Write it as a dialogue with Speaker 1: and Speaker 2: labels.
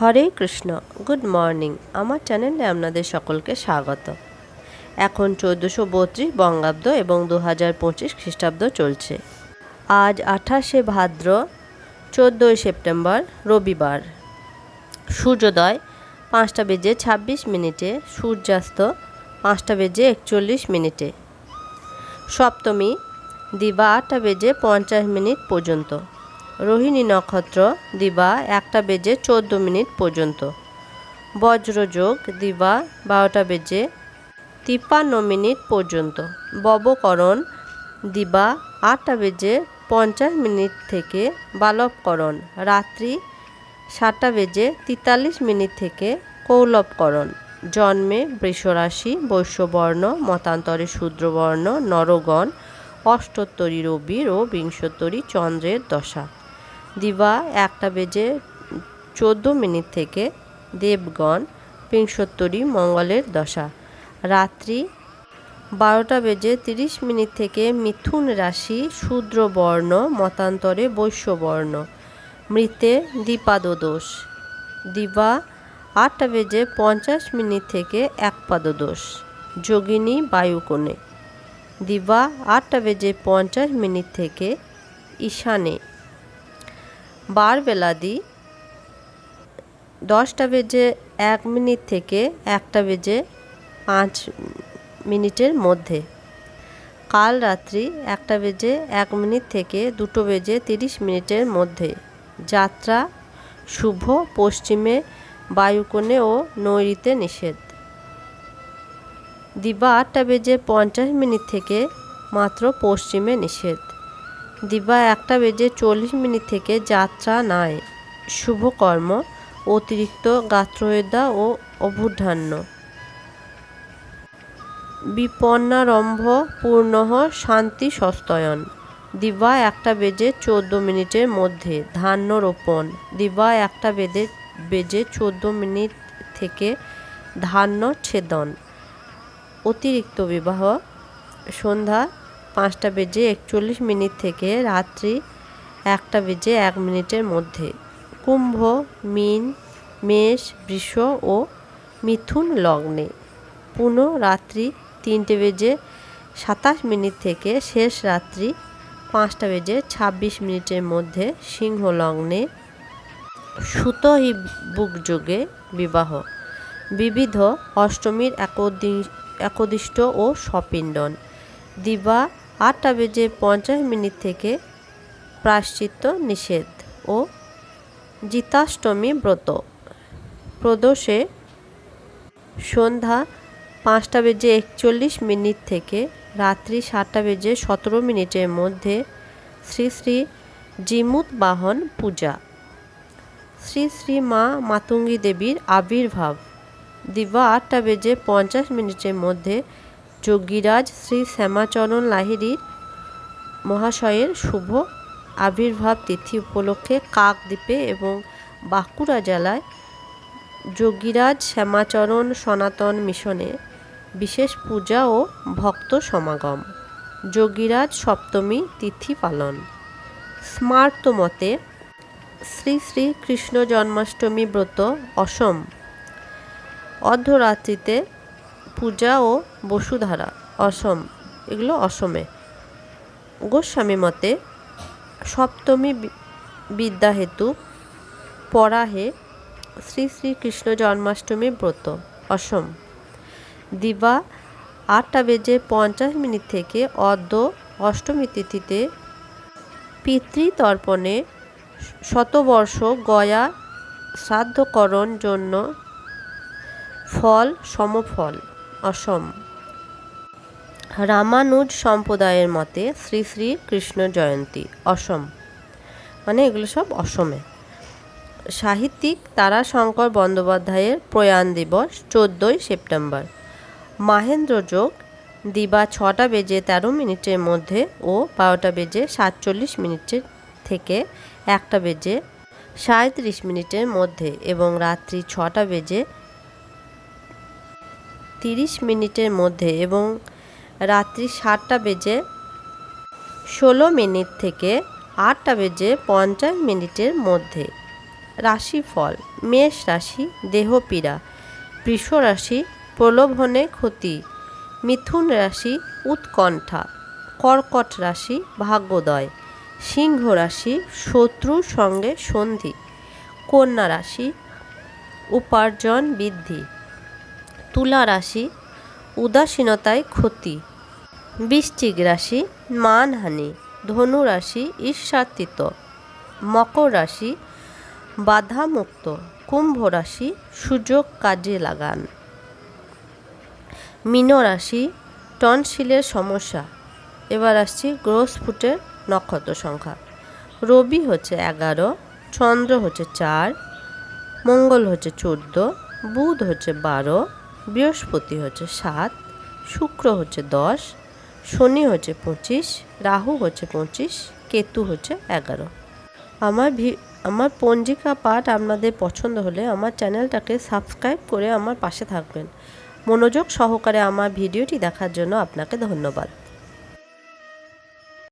Speaker 1: হরে Krishna, good morning. আমার চ্যানেলে আপনাদের সকলকে স্বাগত। এখন চোদ্দোশো বত্রিশ বঙ্গাব্দ এবং দু হাজার পঁচিশ খ্রিস্টাব্দ চলছে। আজ আঠাশে ভাদ্র, চোদ্দোই সেপ্টেম্বর, রবিবার। সূর্যোদয় পাঁচটা বেজে ছাব্বিশ মিনিটে, সূর্যাস্ত পাঁচটা বেজে একচল্লিশ মিনিটে। সপ্তমী, দিবা আটটা বেজে পঞ্চাশ মিনিট পর্যন্ত। রোহিণী নক্ষত্র, দিবা একটা বেজে চোদ্দ মিনিট পর্যন্ত। বজ্রযোগ, দিবা বারোটা বেজে তিপ্পান্ন মিনিট পর্যন্ত। ববকরণ, দিবা আটটা বেজে পঞ্চাশ মিনিট থেকে বালবকরণ। রাত্রি সাতটা বেজে তেতাল্লিশ মিনিট থেকে কৌলবকরণ। জন্মে বৃষরাশি, বৈশ্যবর্ণ, মতান্তরে শূদ্রবর্ণ, নরগণ, অষ্টোত্তরী রবির ও বিংশোত্তরী চন্দ্রের দশা। দিবা একটা বেজে চোদ্দ মিনিট থেকে দেবগণ বিংশোত্তরী মঙ্গলের দশা। রাত্রি বারোটা বেজে তিরিশ মিনিট থেকে মিথুন রাশি শূদ্রবর্ণ, মতান্তরে বৈশ্যবর্ণ। মৃতে দীপাদোষ দিবা আটটা বেজে পঞ্চাশ মিনিট থেকে এক পাদদোষ যোগিনী বায়ুকোণে। দিবা আটটা বেজে পঞ্চাশ মিনিট থেকে ঈশানে। বার বেলাদি দশটা বেজে এক মিনিট থেকে একটা বেজে পাঁচ মিনিটের মধ্যে। কাল রাত্রি একটা বেজে এক মিনিট থেকে দুটো বেজে তিরিশ মিনিটের মধ্যে। যাত্রা শুভ, পশ্চিমে বায়ুকোণে ও নৈরিতে নিষেধ। দিবা আটটা বেজে পঞ্চাশ মিনিট থেকে মাত্র পশ্চিমে নিষেধ। দিবা একটা বেজে চল্লিশ মিনিট থেকে যাত্রা নাই। শুভকর্ম অতিরিক্ত গাত্রয়েদা ও অভূর্ধান্য বিপন্নারম্ভ, পূর্ণহ, শান্তি, সস্তয়ন। দিবা একটা বেজে চোদ্দ মিনিটের মধ্যে ধান্য রোপণ দিবা একটা বেজে বেজে চোদ্দ মিনিট থেকে ধান্য ছেদন অতিরিক্ত বিবাহ, সন্ধ্যা পাঁচটা বেজে একচল্লিশ মিনিট থেকে রাত্রি একটা বেজে এক মিনিটের মধ্যে। কুম্ভ, মিন, মেষ, বৃষ ও মিথুন লগ্নে। পুনঃ রাত্রি তিনটে বেজে সাতাশ মিনিট থেকে শেষ রাত্রি পাঁচটা বেজে ছাব্বিশ মিনিটের মধ্যে সিংহ লগ্নে সুত যোগে বিবাহ। বিবিধ অষ্টমীর একদিষ্ট ও সপিণ্ডন দিবা আটটা বেজে পঞ্চাশ মিনিট থেকে প্রাশ্চিত্য নিষেধ ও জিতাষ্টমী ব্রত। প্রদোষে সন্ধ্যা পাঁচটা বেজে একচল্লিশ মিনিট থেকে রাত্রি সাতটা বেজে সতেরো মিনিটের মধ্যে শ্রী শ্রী জিমুত বাহন পূজা। শ্রী শ্রী মা মাতঙ্গী দেবীর আবির্ভাব। দিবা আটটা বেজে পঞ্চাশ মিনিটের মধ্যে যোগীরাজ শ্রী শ্যামাচরণ লাহিড়ির মহাশয়ের শুভ আবির্ভাব তিথি উপলক্ষে কাকদ্বীপে এবং বাঁকুড়া জেলায় যোগীরাজ শ্যামাচরণ সনাতন মিশনে বিশেষ পূজা ও ভক্ত সমাগম। যোগীরাজ সপ্তমী তিথি পালন। স্মার্ত মতে শ্রী শ্রী কৃষ্ণ জন্মাষ্টমী ব্রত অসম। অর্ধরাত্রিতে পূজা ও বসুধারা, অসম, এগুলো অসমে। গোস্বামী মতে, সপ্তমী বিদ্যা হেতু, পরাহে শ্রী শ্রী কৃষ্ণ জন্মাষ্টমী ব্রত, অসম। দিবা আটটা বেজে পঞ্চাশ মিনিট থেকে অর্ধ অষ্টমী তিথিতে পিতৃতর্পণে শতবর্ষ গয়া শ্রাদ্ধকরণ জন্য ফল, সমফল। অসম। রামানুজ সম্প্রদায়ের মতে শ্রী শ্রী কৃষ্ণ জয়ন্তী, অসম। মানে এগুলো সব অসমে। সাহিত্যিক তারাশঙ্কর বন্দ্যোপাধ্যায়ের প্রয়াণ দিবস চোদ্দোই সেপ্টেম্বর। মাহেন্দ্র যোগ দিবা ছটা বেজে তেরো মিনিটের মধ্যে ও বারোটা বেজে সাতচল্লিশ মিনিটের থেকে একটা বেজে সাঁত্রিশ মিনিটের মধ্যে এবং রাত্রি ছটা বেজে তিরিশ মিনিটের মধ্যে এবং রাত্রি সাতটা বেজে ষোলো মিনিট থেকে আটটা বেজে পঞ্চাশ মিনিটের মধ্যে রাশিফল, মেষ রাশি দেহপীড়া বৃষ রাশি, প্রলোভনে ক্ষতি, মিথুন রাশি, উৎকণ্ঠা, কর্কট রাশি, ভাগ্যোদয়, সিংহ রাশি, শত্রুর সঙ্গে সন্ধি, কন্যা রাশি, উপার্জন বৃদ্ধি। তুলা রাশি, উদাসীনতায় ক্ষতি, বৃশ্চিক রাশি, মানহানি, ধনু রাশি, ঈর্ষাতীত, মকর রাশি, বাধামুক্ত, কুম্ভ রাশি, সুযোগ কাজে লাগান। মীন রাশি, টনশিলের সমস্যা, এবার আসছি গ্রোস ফুটের নক্ষত্র সংখ্যা। রবি হচ্ছে এগারো, চন্দ্র হচ্ছে চার, মঙ্গল হচ্ছে চোদ্দ, বুধ হচ্ছে বারো বৃহস্পতি হচ্ছে সাত, শুক্র হচ্ছে দশ, শনি হচ্ছে পঁচিশ, রাহু হচ্ছে পঁচিশ, কেতু হচ্ছে এগারো। আমার ভি, আমার পঞ্জিকা পাঠ আপনাদের পছন্দ হলে আমার চ্যানেলটাকে সাবস্ক্রাইব করে আমার পাশে থাকবেন। মনোযোগ সহকারে আমার ভিডিওটি দেখার জন্য আপনাকে ধন্যবাদ।